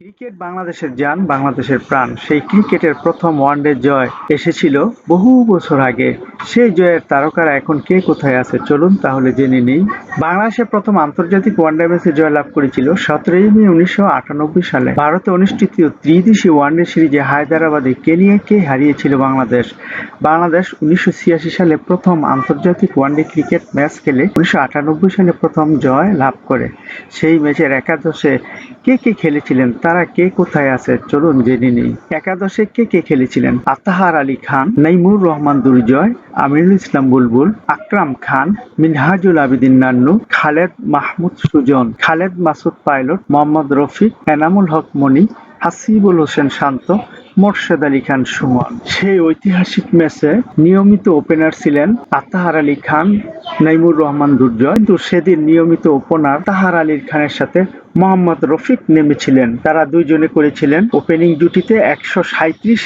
Cricket বাংলাদেশের যান, বাংলাদেশের প্রাণ। সেই ক্রিকেটের প্রথম ওয়ানডে জয় এসেছিল বহু বছর আগে। সেই জয়ের তারকারা এখন কে কোথায় আছে চলুন তাহলে জেনে নেই। বাংলাদেশের প্রথম আন্তর্জাতিক ওয়ানডে ম্যাচে জয়লাভ করেছিল সতেরোই মে উনিশশো আটানব্বই সালে। ভারতে অনুষ্ঠিত ত্রিদেশীয় ওয়ানডে সিরিজে হায়দ্রাবাদে কেনিয়াকে হারিয়েছিল বাংলাদেশ। বাংলাদেশ উনিশশো ছিয়াশি সালে প্রথম আন্তর্জাতিক ওয়ানডে ক্রিকেট ম্যাচ খেলে উনিশশো আটানব্বই সালে প্রথম জয় লাভ করে। সেই ম্যাচের একাদশে কে কে খেলেছিলেন তারা কে কোথায় আছে? চলুন জেনে নিই। একাদশে কে কে খেলেছিলেন? আতাহার আলী খান, নাইমুর রহমান দুর্জয়, আমিরুল ইসলাম বুলবুল, আকরাম খান, মিনহাজুল আবিদিন নান্নু, খালেদ মাহমুদ সুজন, খালেদ মাসুদ পাইলট, মোহাম্মদ রফিক, এনামুল হক মনি, হাসিবুল হোসেন শান্ত, মোর্শেদ আলী খান সুমন। সেই ঐতিহাসিক ম্যাচে নিয়মিত ওপেনার ছিলেন আতাহার আলী খান, নাইমুর রহমান দুর্জয়। কিন্তু সেদিন নিয়মিত ওপেনার তাহার আলীর খানের সাথে মোহাম্মদ রফিক নেমেছিলেন। তারা দুইজনে করেছিলেন ওপেনিং জুটিতে একশো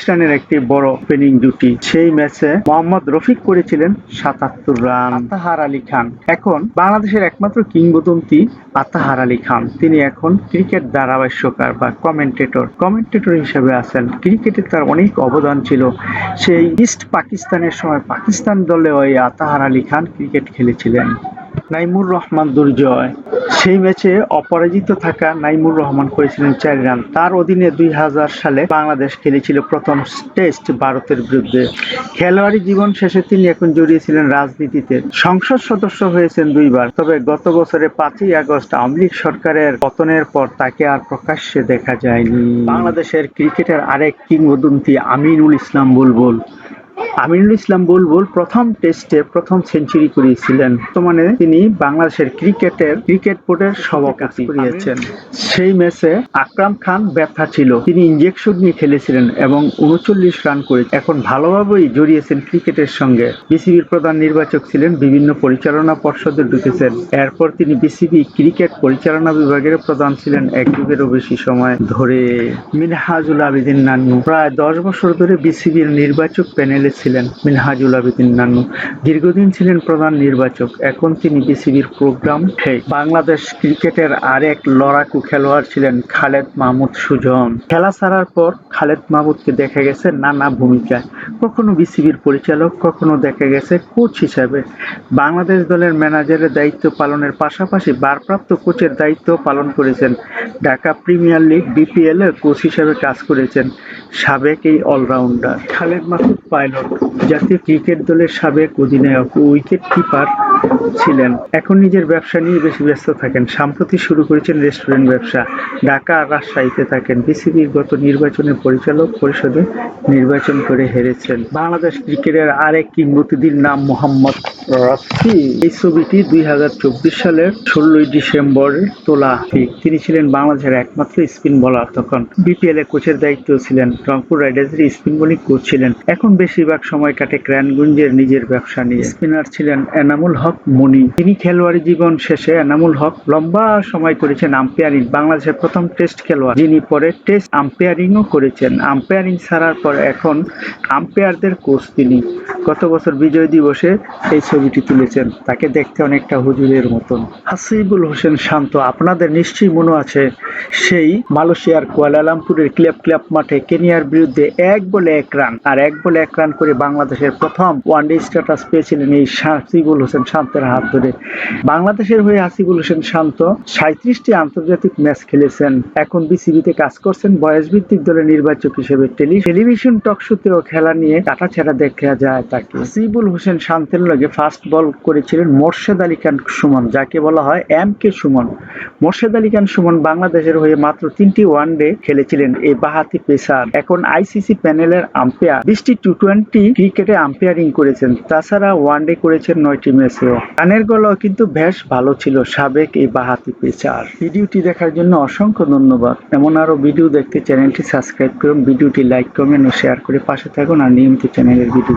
রানের একটি বড় ওপেনিং জুটি সেই ম্যাচে মোহাম্মদ রফিক করেছিলেন সাতাত্তর রান। আতাহার আলী খান। এখন বাংলাদেশের একমাত্র কিংবদন্তি আতাহার আলী খান। তিনি এখন ক্রিকেট ধারাভাষ্যকার বা কমেন্টেটর কমেন্টেটর হিসেবে আছেন। ক্রিকেটে তার অনেক অবদান ছিল। সেই ইস্ট পাকিস্তানের সময় পাকিস্তান দলে ওই আতাহার আলী খান ক্রিকেট খেলেছিলেন। নাইমুর রহমান দুর্জয়। সেই ম্যাচে অপরাজিত থাকা নাইমুর রহমান করেছিলেন চার রান। তার অধীনে দুই হাজার সালে বাংলাদেশ খেলেছিল প্রথম টেস্ট ভারতের বিরুদ্ধে। খেলোয়াড়ি জীবন শেষে তিনি এখন জড়িয়েছিলেন রাজনীতিতে। সংসদ সদস্য হয়েছেন দুইবার। তবে গত বছরে পাঁচই আগস্ট আওয়ামী লীগ সরকারের পতনের পর তাকে আর প্রকাশ্যে দেখা যায়নি। বাংলাদেশের ক্রিকেটের আরেক কিংবদন্তি আমিনুল ইসলাম বুলবুল। আমিনুল ইসলাম বুলবুল প্রথম টেস্টে প্রথম সেঞ্চুরি করিয়েছিলেন। বর্তমানে তিনি বাংলাদেশের ক্রিকেটের ক্রিকেট বোর্ডের সভাপতি। করিয়েছেন সেই ম্যাচে আকরাম খান ব্যথা ছিল। তিনি ইঞ্জেকশন নিয়ে খেলেছিলেন এবং উনচল্লিশ রান করে এখন ভালোভাবেই জড়িয়েছেন ক্রিকেটের সঙ্গে। বিসিবির প্রধান নির্বাচক ছিলেন বিভিন্ন পরিচালনা পর্ষদে ঢুকেছেন। এরপর তিনি বিসিবি ক্রিকেট পরিচালনা বিভাগের প্রধান ছিলেন এক যুগেরও বেশি সময় ধরে। মিনহাজুল আবেদিন নান্নু প্রায় দশ বছর ধরে বিসিবির নির্বাচক প্যানেলে ছিলেন মিনহাজুল আবেদিন নান্নু। দীর্ঘদিন ছিলেন প্রধান নির্বাচক। এখন তিনি বিসিবির প্রোগ্রাম বাংলাদেশ ক্রিকেটের আরেক লড়াকু খেলোয়াড় ছিলেন খালেদ মাহমুদ সুজন। খেলা ছাড়ার পর খালেদ মাহমুদকে দেখা গেছে নানা ভূমিকায়। কখনো বিসিবির পরিচালক, কখনো দেখা গেছে কোচ হিসাবে। বাংলাদেশ দলের ম্যানেজারের দায়িত্ব পালনের পাশাপাশি ভারপ্রাপ্ত কোচের দায়িত্ব পালন করেছেন। ঢাকা প্রিমিয়ার লিগ, বিপিএল এর কোচ হিসেবে কাজ করেছেন সাবেক এই অলরাউন্ডার খালেদ মাসুদ জাতীয় ক্রিকেট দলের সাবেক অধিনায়ক ও উইকেট কিপার ছিলেন। এখন নিজের ব্যবসা নিয়ে বেশি ব্যস্ত থাকেন। সম্প্রতি শুরু করেছেন রেস্টুরেন্ট ব্যবসা। ঢাকা আর রাজশাহীতে থাকেন। বিসিবির গত নির্বাচনে পরিচালক পরিষদে নির্বাচন করে হেরেছেন। বাংলাদেশ ক্রিকেটের আরেক কিংবদন্তির নাম মোহাম্মদ রফি। এই ছবিটি দুই হাজার চব্বিশ সালের ষোলোই ডিসেম্বর তোলা। তিনি ছিলেন বাংলাদেশের একমাত্র স্পিন বোলার। তখন বিপিএল এ কোচের দায়িত্ব ছিলেন। রংপুর রাইডার্সের স্পিন বোলিং কোচ ছিলেন। এখন বেশিরভাগ সময় কাটে ক্রানগঞ্জের নিজের ব্যবসা নিয়ে। স্পিনার ছিলেন এনামুল হক মনি। তিনি খেলোয়াড়ি জীবন শেষে এনামুল হক লম্বা সময় করেছেন আম্পায়ারিং, বাংলাদেশের প্রথম টেস্ট খেলোয়াড়। যিনি পরে টেস্ট আম্পায়ারিংও করেছেন। আম্পায়ারিং ছাড়ার পর এখন আম্পায়ারদের কোচ তিনি। গত বছর বিজয় দিবসে এই ছবিটি তুলেছেন। তাকে দেখতে অনেকটা হুজুরের মতন। হাসিবুল হোসেন শান্ত, আপনাদের নিশ্চয়ই মনে আছে সেই মালয়েশিয়ার কুয়ালালামপুরের ক্লাব ক্লাব মাঠে কেনিয়ার বিরুদ্ধে এক বলে এক রান, আর এক বলে এক রান করে বাংলাদেশের প্রথম ওয়ানডে স্ট্যাটাস পেয়েছিলেন এই হাসিবুল হোসেন শান্তের হাত ধরে। বাংলাদেশের হয়ে হাসিবুল হোসেন শান্ত সাঁত্রিশটি আন্তর্জাতিক ম্যাচ খেলেছেন। এখন বিসিবিতে কাজ করছেন বয়স ভিত্তিক দলের নির্বাচক হিসেবে। টেলি টেলিভিশন টক শোতেও খেলা নিয়ে কাটাছেড়া দেখা যায় তাকে। হাসিবুল হোসেন শান্তের লগে ফার্স্ট বল করেছিলেন মোর্শেদ আলী খান সুমন, যাকে বলা হয় এম কে সুমন। মোর্শেদ আলী খান সুমন বাংলাদেশের হয়ে মাত্র তিনটি ওয়ানডে খেলেছিলেন এই বাহাতি পেসার। এখন আইসিসি প্যানেলের আম্পায়ার। বিশটি টু টোয়েন্টি ক্রিকেটে আম্পায়ারিং করেছেন, তাছাড়া ওয়ানডে করেছেন নয়টি ম্যাচেও। গানের গলাও কিন্তু বেশ ভালো ছিল, সাবেক এই বাহাতি পেচার ভিডিওটি দেখার জন্য অসংখ্য ধন্যবাদ। এমন আরও ভিডিও দেখতে চ্যানেলটি সাবস্ক্রাইব করুন, ভিডিওটি লাইক, কমেন্ট ও শেয়ার করে পাশে থাকুন আর নিয়মিত চ্যানেলের ভিডিও